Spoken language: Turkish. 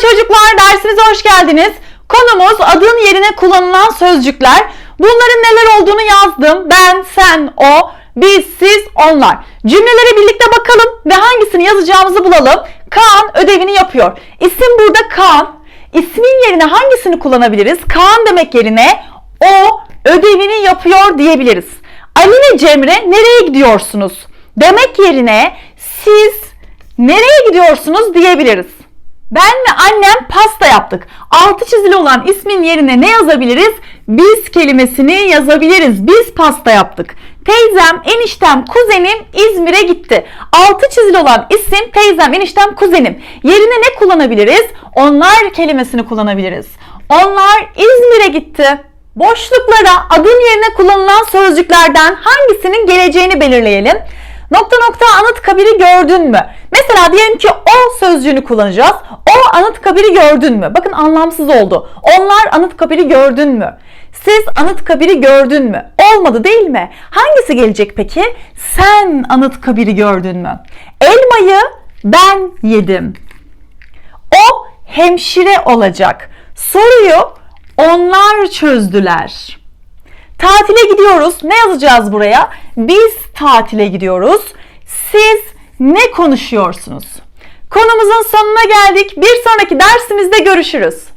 çocuklar dersimize hoş geldiniz. Konumuz adın yerine kullanılan sözcükler. Bunların neler olduğunu yazdım. Ben, sen, o, biz, siz, onlar. Cümlelere birlikte bakalım ve hangisini yazacağımızı bulalım. Kaan ödevini yapıyor. İsim burada Kaan. İsmin yerine hangisini kullanabiliriz? Kaan demek yerine o ödevini yapıyor diyebiliriz. Ali ve Cemre nereye gidiyorsunuz? Demek yerine siz nereye gidiyorsunuz diyebiliriz. Ben ve annem pasta yaptık. Altı çizili olan ismin yerine ne yazabiliriz? Biz kelimesini yazabiliriz. Biz pasta yaptık. Teyzem, eniştem, kuzenim İzmir'e gitti. Altı çizili olan isim teyzem, eniştem, kuzenim. Yerine ne kullanabiliriz? Onlar kelimesini kullanabiliriz. Onlar İzmir'e gitti. Boşluklara adın yerine kullanılan sözcüklerden hangisinin geleceğini belirleyelim. Nokta nokta Anıtkabir'i gördün mü? Mesela diyelim ki o sözcüğünü kullanacağız. O Anıtkabir'i gördün mü? Bakın anlamsız oldu. Onlar Anıtkabir'i gördün mü? Siz Anıtkabir'i gördün mü? Olmadı değil mi? Hangisi gelecek peki? Sen Anıtkabir'i gördün mü? Elmayı ben yedim. O hemşire olacak. Soruyu onlar çözdüler. Tatile gidiyoruz. Ne yazacağız buraya? Biz tatile gidiyoruz. Siz ne konuşuyorsunuz? Konumuzun sonuna geldik. Bir sonraki dersimizde görüşürüz.